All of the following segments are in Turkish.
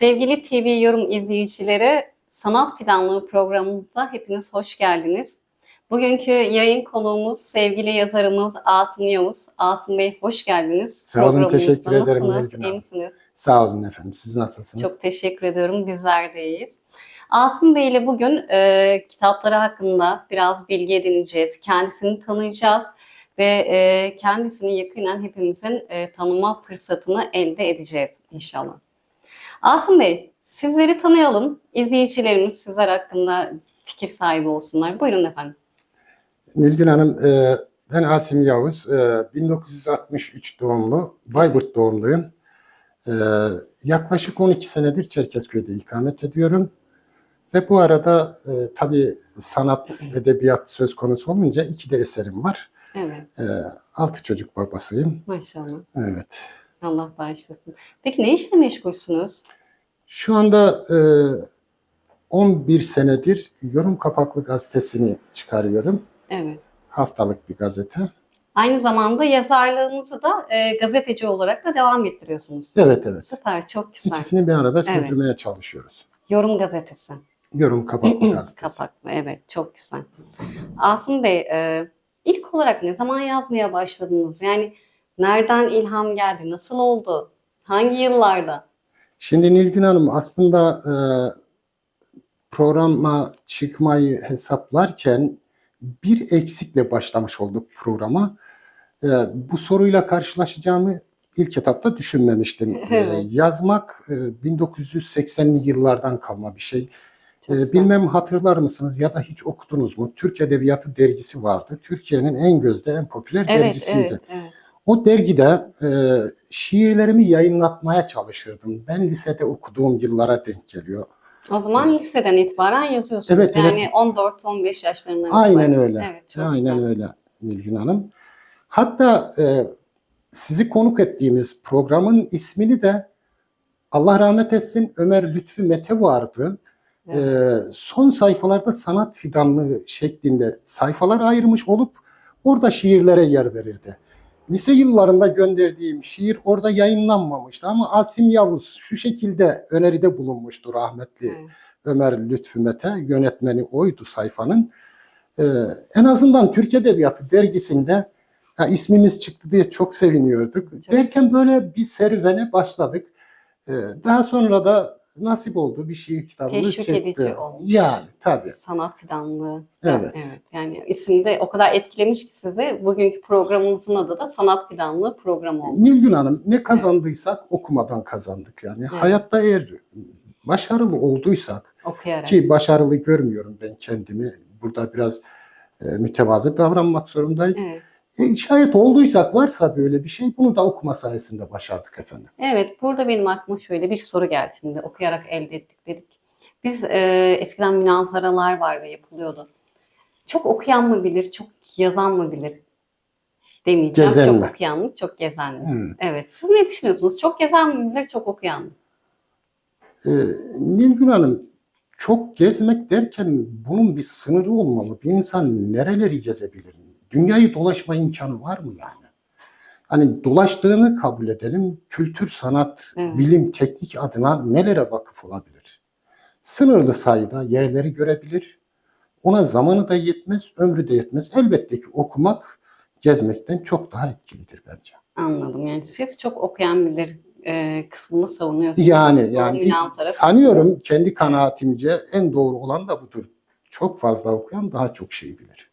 Sevgili TV yorum izleyicileri, Sanat Fidanlığı programımıza hepiniz hoş geldiniz. Bugünkü yayın konuğumuz sevgili yazarımız Asım Yavuz. Asım Bey hoş geldiniz. Sağ olun, teşekkür ederim Nasılsınız, iyi misiniz? Sağ olun efendim. Siz nasılsınız? Çok teşekkür ediyorum. Bizler de iyiyiz. Asım Bey ile bugün e, kitapları hakkında biraz bilgi edineceğiz. Kendisini tanıyacağız ve e, kendisini yakinen hepimizin e, tanıma fırsatını elde edeceğiz inşallah. Asım Bey, sizleri tanıyalım. İzleyicilerimiz sizler hakkında fikir sahibi olsunlar. Buyurun efendim. Nilgün Hanım, e, ben Asim Yavuz. E, 1963 doğumlu, Bayburt doğumluyum. E, yaklaşık 12 senedir Çerkezköy'de ikamet ediyorum. Ve bu arada e, tabii sanat, edebiyat söz konusu olunca iki de eserim var. Evet, E, altı çocuk babasıyım. maşallah. Evet. Allah bağışlasın. Peki ne işle meşgulsünüz? Şu anda e, 11 senedir Yorum Kapaklı gazetesini çıkarıyorum. Evet. Haftalık bir gazete. Aynı zamanda yazarlığınızı da e, gazeteci olarak da devam ettiriyorsunuz. Evet evet. Süper, çok güzel. İkisini bir arada Evet. sürdürmeye çalışıyoruz. Yorum gazetesi. Yorum kapaklı gazetesi. Kapaklı, evet çok güzel. Asım Bey, e, ilk olarak ne zaman yazmaya başladınız? Yani nereden ilham geldi? Nasıl oldu? Hangi yıllarda? Şimdi Nilgün Hanım aslında e, programa çıkmayı hesaplarken bir eksikle başlamış olduk programa. E, bu soruyla karşılaşacağımı ilk etapta düşünmemiştim. E, Evet. yazmak e, 1980'li yıllardan kalma bir şey. E, bilmem hatırlar mısınız ya da hiç okudunuz mu? Türk Edebiyatı dergisi vardı. Türkiye'nin en gözde, en popüler Evet, dergisiydi. evet, evet. O dergide e, şiirlerimi yayınlatmaya çalışırdım. Ben lisede okuduğum yıllara denk geliyor. O zaman liseden itibaren yazıyorsunuz. Evet, evet. yani 14-15 yaşlarından Aynen itibaren. öyle. Evet, çok Aynen güzel. öyle Nilgün Hanım. Hatta e, sizi konuk ettiğimiz programın ismini de Allah rahmet etsin Ömer Lütfü Mete vardı. E, son sayfalarda sanat fidanlığı şeklinde sayfalar ayırmış olup orada şiirlere yer verirdi. Lise yıllarında gönderdiğim şiir orada yayınlanmamıştı ama Asim Yavuz şu şekilde öneride bulunmuştu rahmetli. Ömer Lütfü Mete. Yönetmeni oydu sayfanın. Ee, en azından Türk Edebiyatı dergisinde ha, ismimiz çıktı diye çok seviniyorduk. Çok. Derken böyle bir serüvene başladık. Ee, daha sonra da nasip oldu bir şiir kitabını Teşvik çekti. edici olmuş. Yani tabii. Sanat fidanlığı. Evet. evet. Yani isimde o kadar etkilemiş ki sizi. Bugünkü programımızın adı da Sanat Fidanlığı programı oldu. Nilgün Hanım ne kazandıysak okumadan kazandık yani. Evet. Hayatta eğer başarılı olduysak Okuyarak. Ki başarılı görmüyorum ben kendimi. Burada biraz e, mütevazı davranmak zorundayız. Evet. E, şayet olduysak varsa böyle bir şey bunu da okuma sayesinde başardık efendim. Evet, burada benim aklıma şöyle bir soru geldi şimdi. Okuyarak elde ettik dedik. Biz e, eskiden münazaralar vardı, yapılıyordu. Çok okuyan mı bilir, çok yazan mı bilir demeyeceğim. Gezen çok mi? okuyan mı, çok gezen mi? Hmm. Evet, siz ne düşünüyorsunuz? Çok gezen mi bilir, çok okuyan mı? E, Nilgün Hanım çok gezmek derken bunun bir sınırı olmalı. Bir insan nereleri gezebilir? Dünyayı dolaşma imkanı var mı yani? Hani dolaştığını kabul edelim. Kültür, sanat, Evet. bilim, teknik adına nelere vakıf olabilir? Sınırlı sayıda yerleri görebilir. Ona zamanı da yetmez, ömrü de yetmez. Elbette ki okumak gezmekten çok daha etkilidir bence. Anladım. Yani siz çok okuyan bilir e, kısmını savunuyorsunuz. Yani Bu yani sanıyorum kendi kanaatimce en doğru olan da budur. Çok fazla okuyan daha çok şey bilir.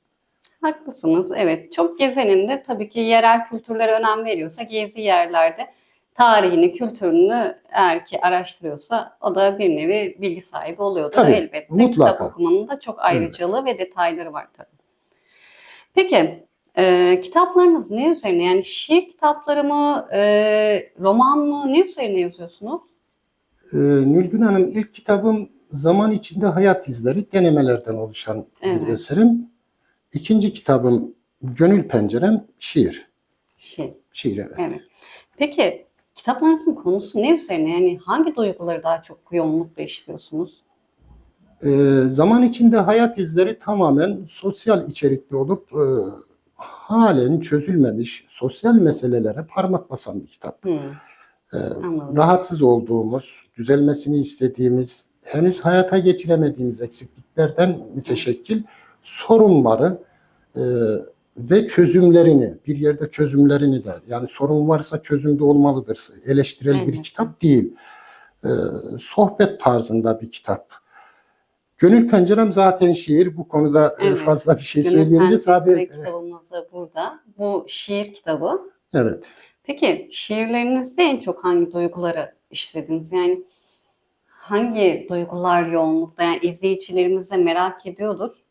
Haklısınız. Evet. Çok gezenin de tabii ki yerel kültürlere önem veriyorsa gezi yerlerde tarihini, kültürünü eğer ki araştırıyorsa o da bir nevi bilgi sahibi oluyordur Tabii, elbette. mutlaka. Kitap okumanın da çok ayrıcalığı ve detayları var tabii. Peki e, kitaplarınız ne üzerine? Yani şiir kitapları mı, e, roman mı? Ne üzerine yazıyorsunuz? Ee, Nülgün Hanım ilk kitabım Zaman içinde Hayat İzleri denemelerden oluşan Evet. bir eserim. İkinci kitabım Gönül Pencerem şiir. Şiir. Şiir evet. Evet. Peki kitaplarınızın konusu ne üzerine? Yani hangi duyguları daha çok yoğunlukla işliyorsunuz? Ee, zaman içinde hayat izleri tamamen sosyal içerikli olup e, halen çözülmemiş sosyal meselelere parmak basan bir kitap. Hmm. Anladım. rahatsız olduğumuz, düzelmesini istediğimiz, henüz hayata geçiremediğimiz eksikliklerden müteşekkil sorunları e, ve çözümlerini, bir yerde çözümlerini de, yani sorun varsa çözümde olmalıdır. Eleştirel bir kitap değil. E, sohbet tarzında bir kitap. Gönül Pencerem zaten şiir. Bu konuda e, Evet. fazla bir şey Gönül söyleyemeyeceğiz. Sadece, kitabımız da burada. Bu şiir kitabı. evet. Peki şiirlerinizde en çok hangi duyguları işlediniz? Yani hangi duygular yoğunlukta? Yani izleyicilerimiz de merak ediyordur.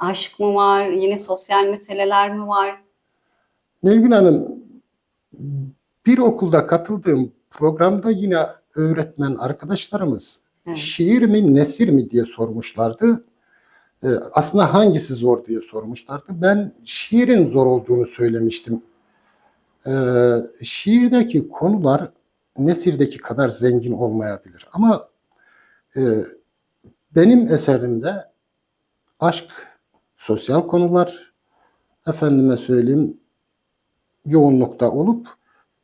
Aşk mı var? Yine sosyal meseleler mi var? Nilgün Hanım, bir okulda katıldığım programda yine öğretmen arkadaşlarımız Evet. şiir mi nesir mi diye sormuşlardı. Ee, aslında hangisi zor diye sormuşlardı. Ben şiirin zor olduğunu söylemiştim. Ee, şiirdeki konular nesirdeki kadar zengin olmayabilir. Ama e, benim eserimde aşk, sosyal konular, efendime söyleyeyim yoğunlukta olup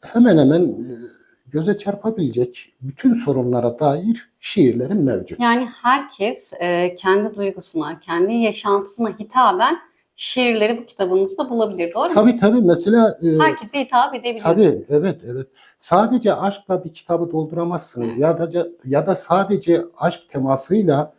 hemen hemen e, göze çarpabilecek bütün sorunlara dair şiirlerim mevcut. Yani herkes e, kendi duygusuna, kendi yaşantısına hitaben şiirleri bu kitabınızda bulabilir. Doğru mu? Tabii tabii mesela e, Herkese hitap edebiliyor. tabii evet evet sadece aşkla bir kitabı dolduramazsınız ya da ya da sadece aşk temasıyla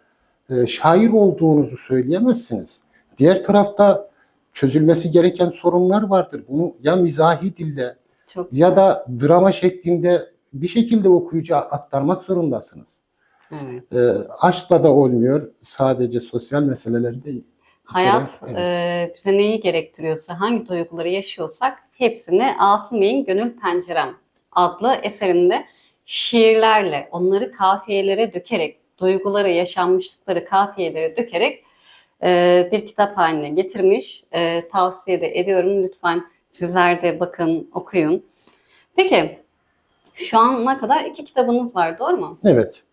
şair olduğunuzu söyleyemezsiniz. Diğer tarafta çözülmesi gereken sorunlar vardır. Bunu ya mizahi dille Çok ya da drama şeklinde bir şekilde okuyucuya aktarmak zorundasınız. evet. E, aşkla da olmuyor. Sadece sosyal meseleleri de içeren- Hayat evet. e, bize neyi gerektiriyorsa, hangi duyguları yaşıyorsak hepsini Asım Bey'in Gönül Pencerem adlı eserinde şiirlerle, onları kafiyelere dökerek, duyguları, yaşanmışlıkları kafiyelere dökerek e, bir kitap haline getirmiş. E, tavsiye de ediyorum. Lütfen sizler de bakın, okuyun. Peki, şu ana kadar iki kitabınız var, doğru mu? Evet.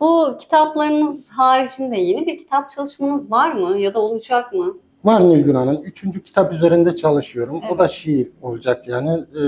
Bu kitaplarınız haricinde yeni bir kitap çalışmanız var mı ya da olacak mı? Var Nilgün Hanım. Üçüncü kitap üzerinde çalışıyorum. O da Evet. şiir olacak yani. Ee,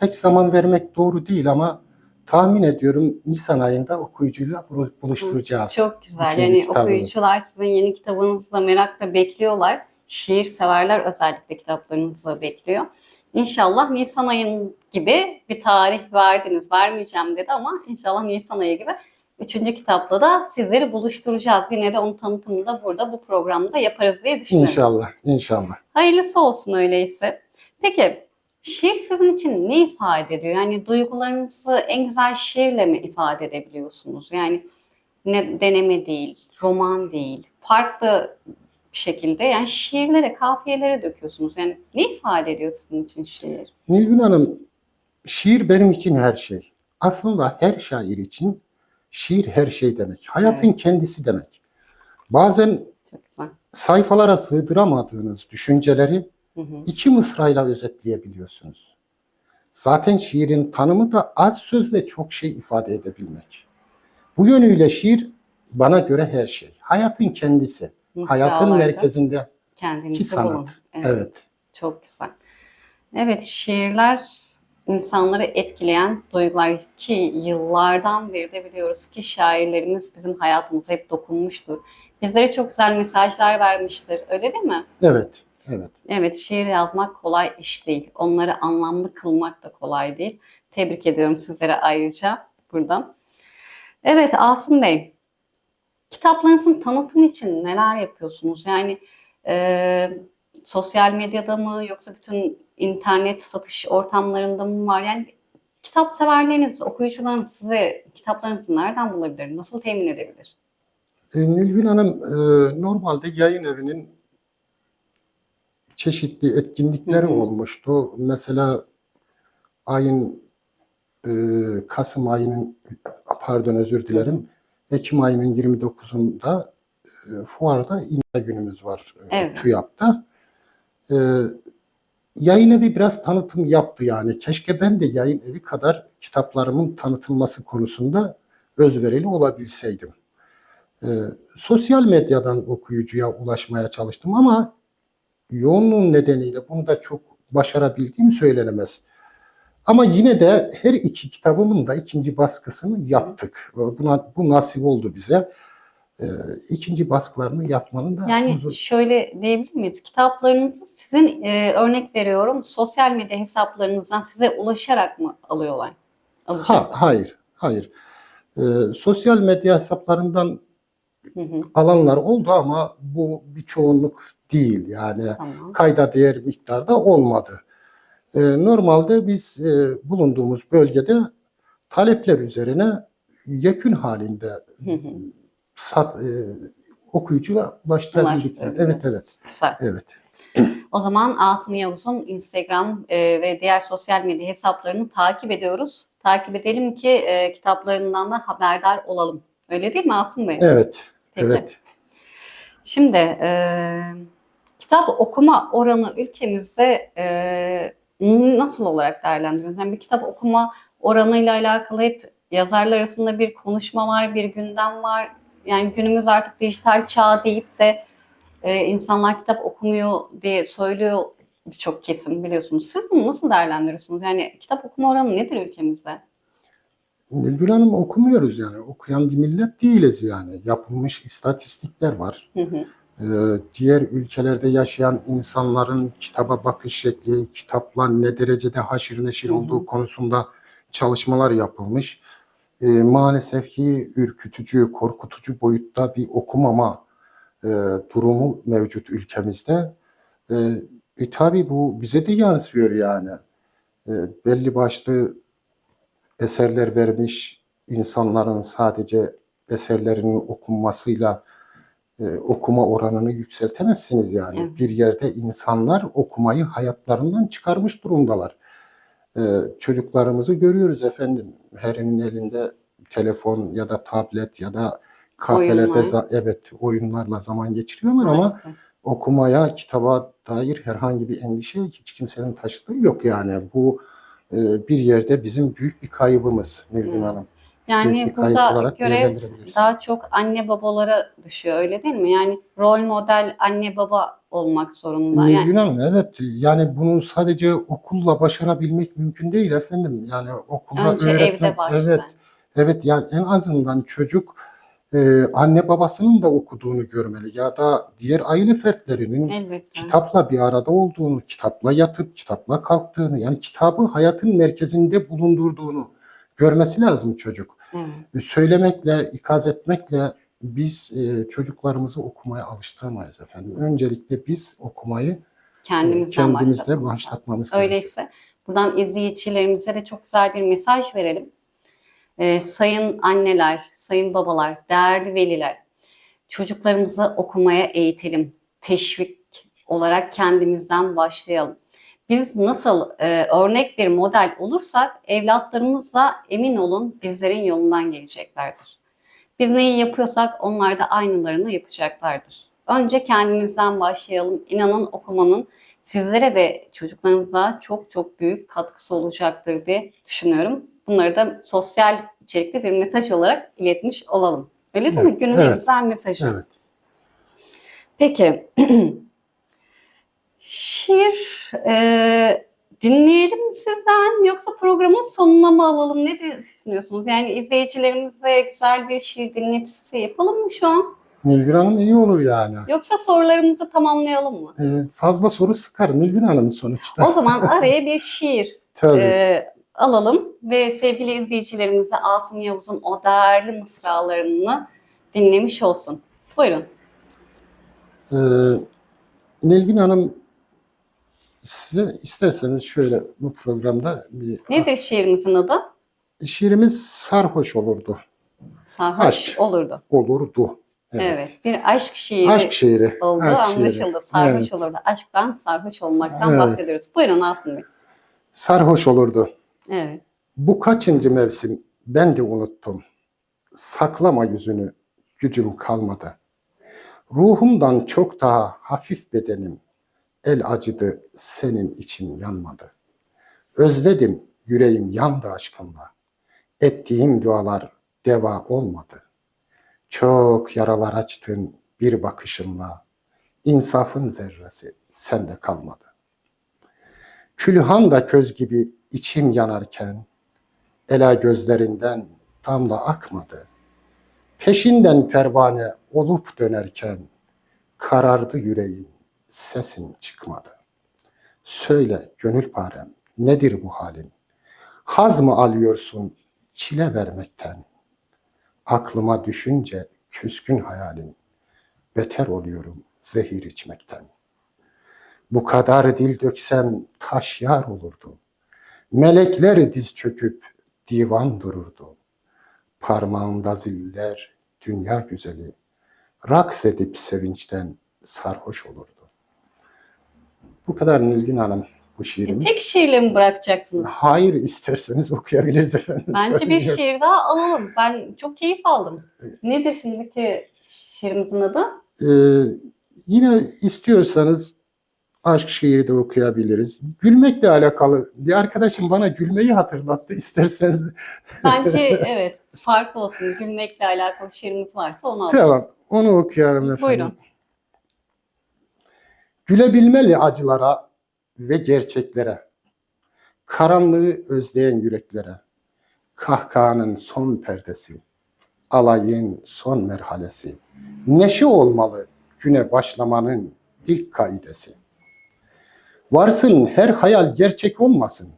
pek zaman vermek doğru değil ama tahmin ediyorum Nisan ayında okuyucuyla bulu- buluşturacağız. Çok güzel. Üçüncü Yani kitabını. okuyucular sizin yeni kitabınızı da merakla bekliyorlar. Şiir severler özellikle kitaplarınızı bekliyor. İnşallah Nisan ayın gibi bir tarih verdiniz. Vermeyeceğim dedi ama inşallah Nisan ayı gibi üçüncü kitapla da sizleri buluşturacağız. Yine de onun tanıtımını da burada bu programda yaparız diye düşünüyorum. İnşallah, inşallah. Hayırlısı olsun öyleyse. Peki şiir sizin için ne ifade ediyor? Yani duygularınızı en güzel şiirle mi ifade edebiliyorsunuz? Yani ne deneme değil, roman değil, farklı bir şekilde yani şiirlere, kafiyelere döküyorsunuz. Yani ne ifade ediyor sizin için şiir? Nilgün Hanım, şiir benim için her şey. Aslında her şair için şiir her şey demek. Hayatın kendisi demek. Bazen sayfalara sığdıramadığınız düşünceleri Hı hı. iki mısrayla özetleyebiliyorsunuz. Zaten şiirin tanımı da az sözle çok şey ifade edebilmek. Bu yönüyle şiir bana göre her şey. Hayatın kendisi. Hayatın merkezindeki kendinizi sanat. bulun. Evet. Çok güzel. Evet, şiirler insanları etkileyen duygular ki yıllardan beri de biliyoruz ki şairlerimiz bizim hayatımıza hep dokunmuştur. Bizlere çok güzel mesajlar vermiştir. Öyle değil mi? Evet. Evet. Evet, şiir yazmak kolay iş değil. Onları anlamlı kılmak da kolay değil. Tebrik ediyorum sizlere ayrıca buradan. Evet, Asım Bey, kitaplarınızın tanıtımı için neler yapıyorsunuz? Yani e, sosyal medyada mı yoksa bütün internet satış ortamlarında mı var? Yani kitap severleriniz, okuyucularınız size kitaplarınızı nereden bulabilir? Nasıl temin edebilir? E, Nilgün Hanım e, normalde yayın evinin çeşitli etkinlikleri Hı hı. olmuştu. Mesela ayın e, Kasım ayının pardon özür dilerim. Ekim ayının 29'unda e, fuarda imza günümüz var e, Evet. TÜYAP'ta. E, yayın evi biraz tanıtım yaptı yani. Keşke ben de yayın evi kadar kitaplarımın tanıtılması konusunda özverili olabilseydim. E, sosyal medyadan okuyucuya ulaşmaya çalıştım ama yoğunluğun nedeniyle bunu da çok başarabildiğim söylenemez. Ama yine de her iki kitabımın da ikinci baskısını yaptık. Buna bu nasip oldu bize. Ee, ikinci baskılarını yapmanın da Yani huzur- şöyle diyebilir miyiz? Kitaplarınızı sizin e, örnek veriyorum sosyal medya hesaplarınızdan size ulaşarak mı alıyorlar? Ha, hayır, hayır. Ee, sosyal medya hesaplarından Hı hı, alanlar oldu ama bu bir çoğunluk değil. Yani tamam. kayda değer miktarda olmadı. Ee, normalde biz e, bulunduğumuz bölgede talepler üzerine yekün halinde Hı hı. sat, e, okuyucuya ulaştırabildik. Evet, evet, Güzel. evet. O zaman Asım Yavuz'un Instagram e, ve diğer sosyal medya hesaplarını takip ediyoruz. Takip edelim ki e, kitaplarından da haberdar olalım. Öyle değil mi Asım Bey? Evet, Peki. evet. Şimdi e, kitap okuma oranı ülkemizde e, nasıl olarak değerlendiriyorsunuz? Yani bir kitap okuma oranıyla alakalı hep yazarlar arasında bir konuşma var, bir gündem var. Yani günümüz artık dijital çağ deyip de e, insanlar kitap okumuyor diye söylüyor birçok kesim biliyorsunuz. Siz bunu nasıl değerlendiriyorsunuz? Yani kitap okuma oranı nedir ülkemizde? Nilgün Hanım okumuyoruz yani. Okuyan bir millet değiliz yani. Yapılmış istatistikler var. Hı hı. Ee, diğer ülkelerde yaşayan insanların kitaba bakış şekli, kitapla ne derecede haşır neşir Hı hı. olduğu konusunda çalışmalar yapılmış. Ee, maalesef ki ürkütücü, korkutucu boyutta bir okumama e, durumu mevcut ülkemizde. E, e, tabii bu bize de yansıyor yani. E, belli başlı eserler vermiş insanların sadece eserlerinin okunmasıyla e, okuma oranını yükseltemezsiniz yani. Evet. Bir yerde insanlar okumayı hayatlarından çıkarmış durumdalar. E, çocuklarımızı görüyoruz efendim. Herinin elinde telefon ya da tablet ya da kafelerde Oyunlar. evet oyunlarla zaman geçiriyorlar ama Maalesef. okumaya, kitaba dair herhangi bir endişe hiç kimsenin taşıdığı yok yani. Bu bir yerde bizim büyük bir kaybımız Nilgün Evet. Hanım. Yani burada görev daha çok anne babalara düşüyor öyle değil mi? Yani rol model anne baba olmak zorunda. Yani Hanım evet yani bunu sadece okulla başarabilmek mümkün değil efendim. Yani okulda önce öğretmen evde başlar. evet evet yani en azından çocuk e, anne babasının da okuduğunu görmeli ya da diğer aile fertlerinin Elbette. kitapla bir arada olduğunu, kitapla yatıp kitapla kalktığını, yani kitabı hayatın merkezinde bulundurduğunu görmesi lazım çocuk. Evet. E, Söylemekle, ikaz etmekle biz e, çocuklarımızı okumaya alıştıramayız efendim. Öncelikle biz okumayı e, Kendimizden kendimizde başlatalım. başlatmamız gerekiyor. Öyleyse buradan izleyicilerimize de çok güzel bir mesaj verelim. Ee, sayın anneler, sayın babalar, değerli veliler, çocuklarımızı okumaya eğitelim. Teşvik olarak kendimizden başlayalım. Biz nasıl e, örnek bir model olursak evlatlarımız da emin olun bizlerin yolundan geleceklerdir. Biz neyi yapıyorsak onlar da aynılarını yapacaklardır. Önce kendimizden başlayalım. İnanın okumanın sizlere ve çocuklarınıza çok çok büyük katkısı olacaktır diye düşünüyorum. Bunları da sosyal içerikli bir mesaj olarak iletmiş olalım. Öyle değil mi? Evet, Günün en evet. güzel mesajı. Evet. Peki. Şiir e, dinleyelim mi sizden yoksa programın sonuna mı alalım? Ne düşünüyorsunuz? Yani izleyicilerimize güzel bir şiir dinletisi yapalım mı şu an? Nilgün Hanım iyi olur yani. Yoksa sorularımızı tamamlayalım mı? E, fazla soru sıkar Nilgün Hanım sonuçta. O zaman araya bir şiir Tabii. e, alalım ve sevgili izleyicilerimize Asım Yavuz'un o değerli mısralarını dinlemiş olsun. Buyurun. Ee, Nilgün Hanım size isterseniz şöyle bu programda bir Nedir şiirimizin adı? şiirimiz sarhoş olurdu. Sarhoş Aşk. olurdu. Olurdu. Evet. Evet. Bir aşk şiiri Aşk şiiri. oldu aşk şiiri. anlaşıldı. Sarhoş Evet. olurdu. Aşktan sarhoş olmaktan Evet. bahsediyoruz. Buyurun Asım Bey. Sarhoş olurdu. Evet. Bu kaçıncı mevsim ben de unuttum. Saklama yüzünü gücüm kalmadı. Ruhumdan çok daha hafif bedenim. El acıdı senin için yanmadı. Özledim yüreğim yandı aşkınla. Ettiğim dualar deva olmadı. Çok yaralar açtın bir bakışınla. İnsafın zerresi sende kalmadı. Külhan da köz gibi içim yanarken, ela gözlerinden damla akmadı. Peşinden pervane olup dönerken, karardı yüreğin, sesin çıkmadı. Söyle gönül parem, nedir bu halin? Haz mı alıyorsun çile vermekten? Aklıma düşünce küskün hayalin, beter oluyorum zehir içmekten. Bu kadar dil döksem taş yar olurdu. Melekler diz çöküp divan dururdu. Parmağımda ziller dünya güzeli. Raks edip sevinçten sarhoş olurdu. Bu kadar Nilgün Hanım bu E, şiirimiz. tek şiirle mi bırakacaksınız? Hayır isterseniz okuyabiliriz efendim. Bence bir Sorun yok. şiir daha alalım. Ben çok keyif aldım. Nedir şimdiki şiirimizin adı? Ee, yine istiyorsanız aşk şiiri de okuyabiliriz. Gülmekle alakalı bir arkadaşım bana gülmeyi hatırlattı. İsterseniz Bence evet farklı olsun. Gülmekle alakalı şiirimiz varsa onu alalım. tamam onu okuyalım efendim. Buyurun. Gülebilmeli acılara ve gerçeklere. Karanlığı özleyen yüreklere. Kahkahanın son perdesi. Alayın son merhalesi. Neşe olmalı güne başlamanın ilk kaidesi. Varsın her hayal gerçek olmasın.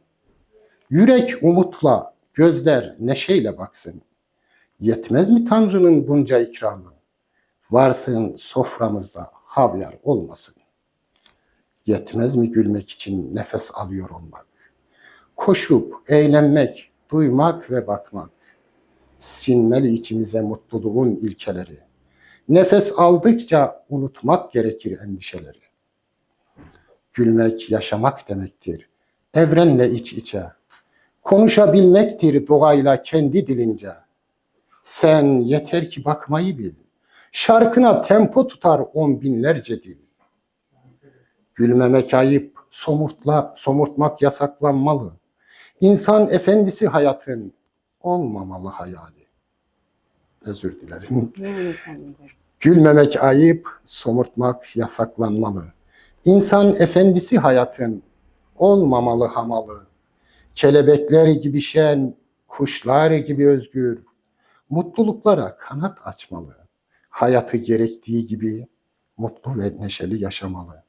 Yürek umutla, gözler neşeyle baksın. Yetmez mi Tanrı'nın bunca ikramı? Varsın soframızda havyar olmasın. Yetmez mi gülmek için nefes alıyor olmak? Koşup eğlenmek, duymak ve bakmak. Sinmeli içimize mutluluğun ilkeleri. Nefes aldıkça unutmak gerekir endişeleri. Gülmek yaşamak demektir. Evrenle iç içe. Konuşabilmektir doğayla kendi dilince. Sen yeter ki bakmayı bil. Şarkına tempo tutar on binlerce dil. Gülmemek ayıp, somurtla, somurtmak yasaklanmalı. İnsan efendisi hayatın olmamalı hayali. Özür dilerim. Gülmemek ayıp, somurtmak yasaklanmalı. İnsan efendisi hayatın olmamalı hamalı. Kelebekler gibi şen, kuşlar gibi özgür. Mutluluklara kanat açmalı. Hayatı gerektiği gibi mutlu ve neşeli yaşamalı.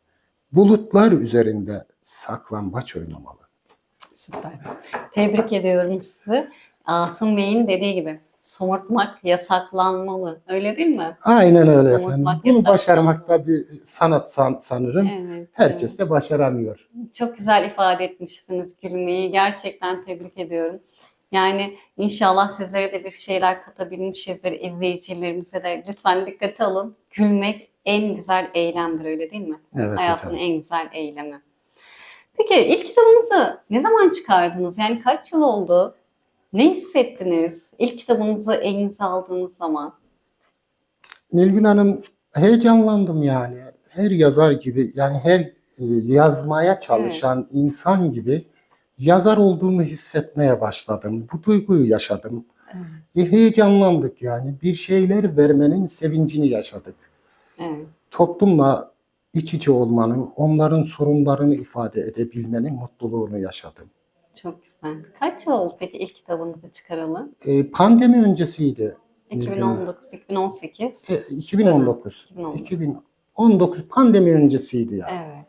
Bulutlar üzerinde saklambaç oynamalı. Süper. Tebrik ediyorum sizi. Asım Bey'in dediği gibi somurtmak yasaklanmalı. Öyle değil mi? Aynen öyle Somurtmak efendim. Bunu yasak. başarmakta bir sanat san- sanırım. Evet. Herkes de başaramıyor. Çok güzel ifade etmişsiniz gülmeyi. Gerçekten tebrik ediyorum. Yani inşallah sizlere de bir şeyler katabilmişizdir izleyicilerimize de. Lütfen dikkate alın. Gülmek en güzel eylemdir öyle değil mi? Evet Hayatın efendim. en güzel eylemi. Peki ilk kitabınızı ne zaman çıkardınız? Yani kaç yıl oldu? Ne hissettiniz ilk kitabınızı elinize aldığınız zaman? Nilgün Hanım heyecanlandım yani. Her yazar gibi yani her e, yazmaya çalışan insan gibi yazar olduğumu hissetmeye başladım. Bu duyguyu yaşadım. E, heyecanlandık yani. Bir şeyler vermenin sevincini yaşadık. Evet. Toplumla iç içe olmanın, onların sorunlarını ifade edebilmenin mutluluğunu yaşadım. Çok güzel. Kaç yıl oldu peki ilk kitabınızı çıkaralı? E, pandemi öncesiydi. Nilgün Hanım. 2019, 2018. E, 2019. 2019. 2019 pandemi öncesiydi yani. Evet.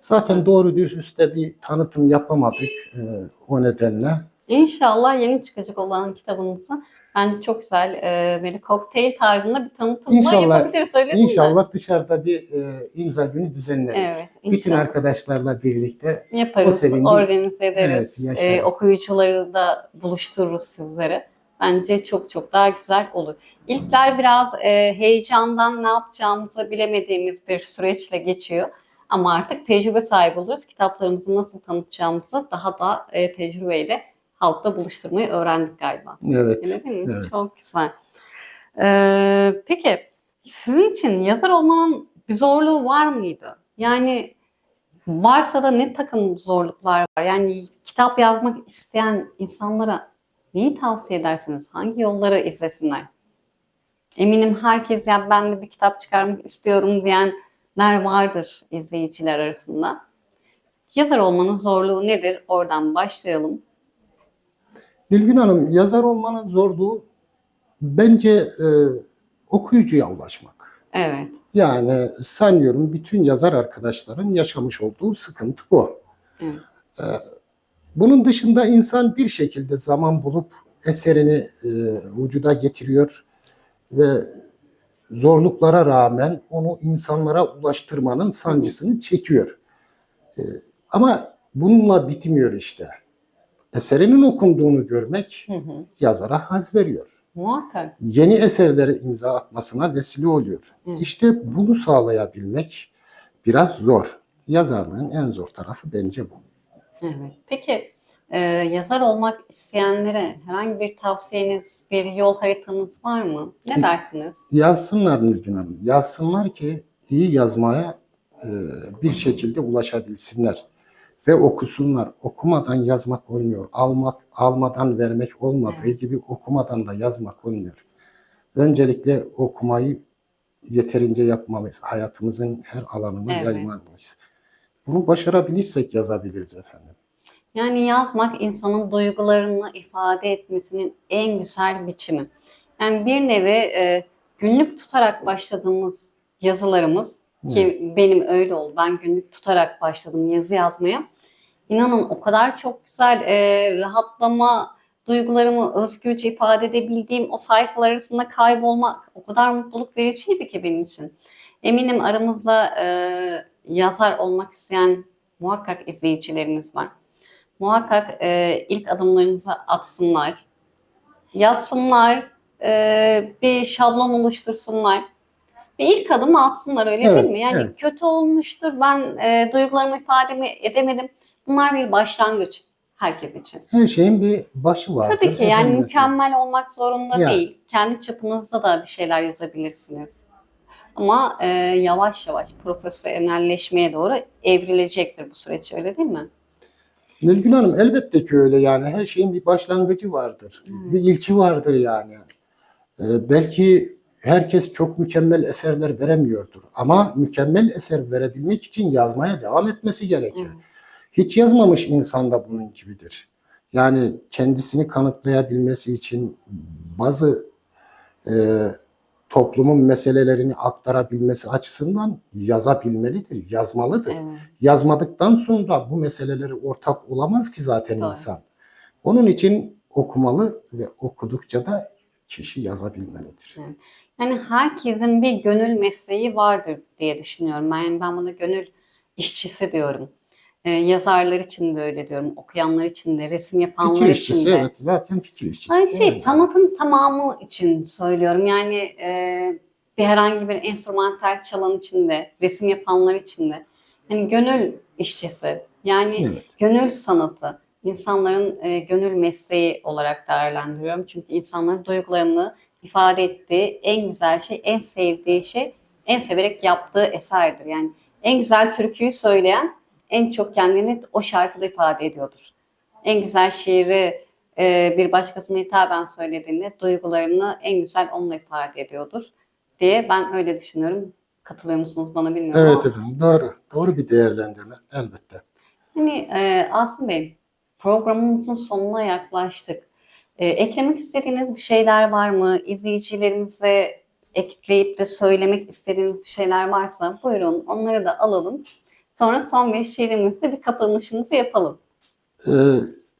Zaten doğru dürüst de bir tanıtım yapamadık e, o nedenle. İnşallah yeni çıkacak olan kitabınızı ben çok güzel e, böyle kokteyl tarzında bir tanıtımla İnşallah- yapabiliriz öyle mi? İnşallah dışarıda bir e, imza günü düzenleriz. Evet, Bütün inşallah. arkadaşlarla birlikte Yaparız, o sevinci- organize ederiz. Evet, yaşarız. E, okuyucuları da buluştururuz sizlere. Bence çok çok daha güzel olur. İlkler biraz e, heyecandan ne yapacağımızı bilemediğimiz bir süreçle geçiyor. Ama artık tecrübe sahibi oluruz. Kitaplarımızı nasıl tanıtacağımızı daha da e, tecrübeyle halkla buluşturmayı öğrendik galiba. evet. Değil mi? Evet. Çok güzel. Ee, peki sizin için yazar olmanın bir zorluğu var mıydı? Yani varsa da ne takım zorluklar var? Yani kitap yazmak isteyen insanlara neyi tavsiye edersiniz? Hangi yolları izlesinler? Eminim herkes ya ben de bir kitap çıkarmak istiyorum diyenler vardır izleyiciler arasında. Yazar olmanın zorluğu nedir? Oradan başlayalım. Nilgün Hanım, yazar olmanın zorluğu bence e, okuyucuya ulaşmak. Evet. Yani sanıyorum bütün yazar arkadaşların yaşamış olduğu sıkıntı bu. Evet. Ee, Bunun dışında insan bir şekilde zaman bulup eserini e, vücuda getiriyor ve zorluklara rağmen onu insanlara ulaştırmanın sancısını çekiyor. Ee, Ama bununla bitmiyor işte. Eserinin okunduğunu görmek Hı hı. yazara haz veriyor Muhakkak. yeni eserlere imza atmasına vesile oluyor. Hı. İşte bunu sağlayabilmek biraz zor. Yazarlığın en zor tarafı bence bu. Evet. Peki e, yazar olmak isteyenlere herhangi bir tavsiyeniz, bir yol haritanız var mı? Ne dersiniz? Yazsınlar Nilgün Hanım. Yazsınlar ki iyi yazmaya e, bir şekilde ulaşabilsinler. Ve okusunlar. Okumadan yazmak olmuyor. Almak, almadan vermek olmadığı gibi okumadan da yazmak olmuyor. Öncelikle okumayı yeterince yapmalıyız. Hayatımızın her alanına Evet. yaymalıyız. Bunu başarabilirsek yazabiliriz efendim. Yani yazmak insanın duygularını ifade etmesinin en güzel biçimi. Yani bir nevi e, günlük tutarak başladığımız yazılarımız ki benim öyle oldu. Ben günlük tutarak başladım yazı yazmaya. İnanın o kadar çok güzel e, rahatlama, duygularımı özgürce ifade edebildiğim o sayfalar arasında kaybolmak o kadar mutluluk vericiydi ki benim için. Eminim aramızda e, yazar olmak isteyen muhakkak izleyicilerimiz var. Muhakkak e, ilk adımlarınızı atsınlar, yazsınlar, e, bir şablon oluştursunlar. Bir ilk adım atsınlar öyle Evet, değil mi? Yani evet. kötü olmuştur, ben e, duygularımı ifade edemedim. Bunlar bir başlangıç herkes için. Her şeyin bir başı vardır. Tabii ki yani Efendim, mükemmel olmak zorunda Yani. değil. Kendi çapınızda da bir şeyler yazabilirsiniz. Ama e, yavaş yavaş profesyonelleşmeye doğru evrilecektir bu süreç öyle değil mi? Nilgün Hanım elbette ki öyle yani her şeyin bir başlangıcı vardır. Bir ilki vardır yani. Ee, belki herkes çok mükemmel eserler veremiyordur ama mükemmel eser verebilmek için yazmaya devam etmesi gerekir. Hiç yazmamış insan da bunun gibidir. Yani kendisini kanıtlayabilmesi için bazı e, toplumun meselelerini aktarabilmesi açısından yazabilmelidir, yazmalıdır. Evet. Yazmadıktan sonra bu meseleleri ortak olamaz ki zaten Doğru. insan. Onun için okumalı ve okudukça da kişi yazabilmelidir. Yani herkesin bir gönül mesleği vardır diye düşünüyorum. Yani ben buna gönül işçisi diyorum. Ee, yazarlar için de öyle diyorum. Okuyanlar için de, resim yapanlar Fikir için işçisi de. evet zaten fikir işçisi. Hani şey Evet. sanatın tamamı için söylüyorum. Yani e, bir herhangi bir enstrümantal çalan için de, resim yapanlar için de. Hani gönül işçisi. Yani Evet. gönül sanatı. İnsanların e, gönül mesleği olarak değerlendiriyorum. Çünkü insanların duygularını ifade ettiği en güzel şey, en sevdiği şey, en severek yaptığı eserdir. Yani en güzel türküyü söyleyen en çok kendini o şarkıda ifade ediyordur. En güzel şiiri e, bir başkasına hitaben söylediğinde duygularını en güzel onunla ifade ediyordur diye ben öyle düşünüyorum. Katılıyor musunuz bana bilmiyorum Evet ama. efendim doğru. Doğru bir değerlendirme elbette. Hani e, Asım Bey programımızın sonuna yaklaştık. E, eklemek istediğiniz bir şeyler var mı? İzleyicilerimize ekleyip de söylemek istediğiniz bir şeyler varsa buyurun onları da alalım. Sonra son bir şiirimizle bir kapanışımızı yapalım. Ee,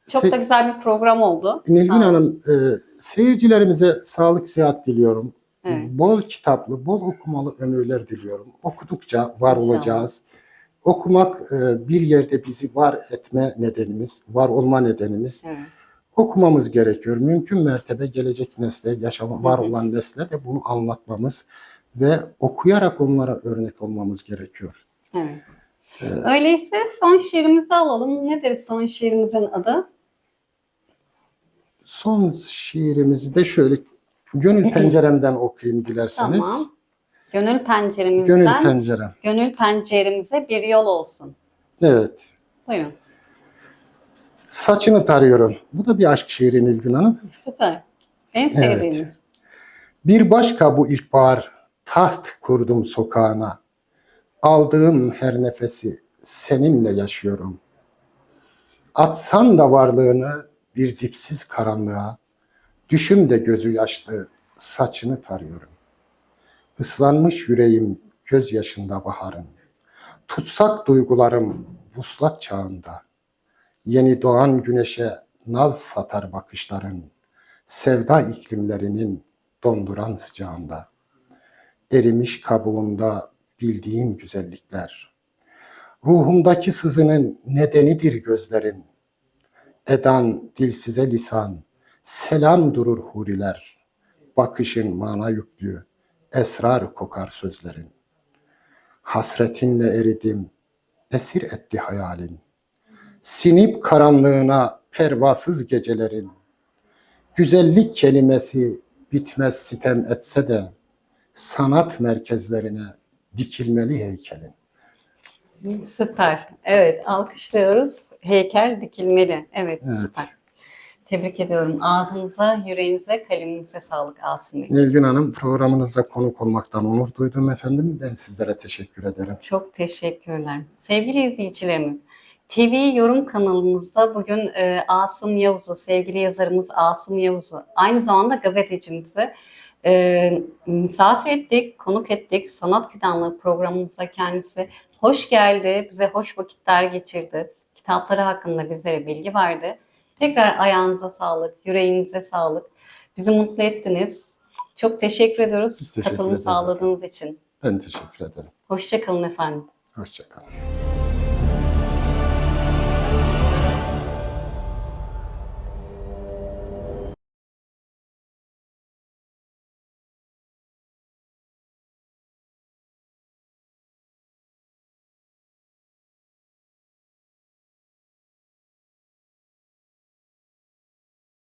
Çok da güzel bir program oldu. Nilgün. Hanım e, seyircilerimize sağlık sıhhat diliyorum. Evet. Bol kitaplı, bol okumalı ömürler diliyorum. Okudukça var İnşallah. olacağız. Okumak e, bir yerde bizi var etme nedenimiz, var olma nedenimiz. Evet. Okumamız gerekiyor. Mümkün mertebe gelecek nesle, yaşam, var olan nesle de bunu anlatmamız ve okuyarak onlara örnek olmamız gerekiyor. Evet. Öyleyse son şiirimizi alalım. Nedir son şiirimizin adı? Son şiirimizi de şöyle Gönül Pencerem'den okuyayım dilerseniz. Tamam. Gönül penceremizden Gönül Pencerem. gönül penceremize bir yol olsun. Evet. Buyurun. Saçını tarıyorum. Bu da bir aşk şiiri Nilgün Hanım. Süper. En Evet. sevdiğimiz. Bir başka bu ilkbahar taht kurdum sokağına. Aldığım her nefesi seninle yaşıyorum. Atsan da varlığını bir dipsiz karanlığa, düşüm de gözü yaşlı saçını tarıyorum. Islanmış yüreğim gözyaşında baharın. Tutsak duygularım vuslat çağında. Yeni doğan güneşe naz satar bakışların. Sevda iklimlerinin donduran sıcağında. Erimiş kabuğunda bildiğim güzellikler. Ruhumdaki sızının nedenidir gözlerin. Edan dilsize lisan, selam durur huriler. Bakışın mana yüklü, esrar kokar sözlerin. Hasretinle eridim, esir etti hayalin. Sinip karanlığına pervasız gecelerin. Güzellik kelimesi bitmez sitem etse de sanat merkezlerine dikilmeli heykelin. Süper. Evet, alkışlıyoruz. Heykel dikilmeli. Evet, Evet. süper. Tebrik ediyorum. Ağzınıza, yüreğinize, kaleminize sağlık Asım Bey. Nilgün Hanım programınıza konuk olmaktan onur duydum efendim. Ben sizlere teşekkür ederim. Çok teşekkürler. Sevgili izleyicilerimiz, TV yorum kanalımızda bugün e, Asım Yavuz'u, sevgili yazarımız Asım Yavuz'u, aynı zamanda gazetecimizi e, misafir ettik, konuk ettik. Sanat Fidanlığı programımıza kendisi hoş geldi, bize hoş vakitler geçirdi. Kitapları hakkında bizlere bilgi verdi. Tekrar ayağınıza sağlık, yüreğinize sağlık. Bizi mutlu ettiniz. Çok teşekkür ediyoruz Biz teşekkür katılım sağladığınız için. Ben teşekkür ederim. Hoşçakalın efendim. Hoşçakalın.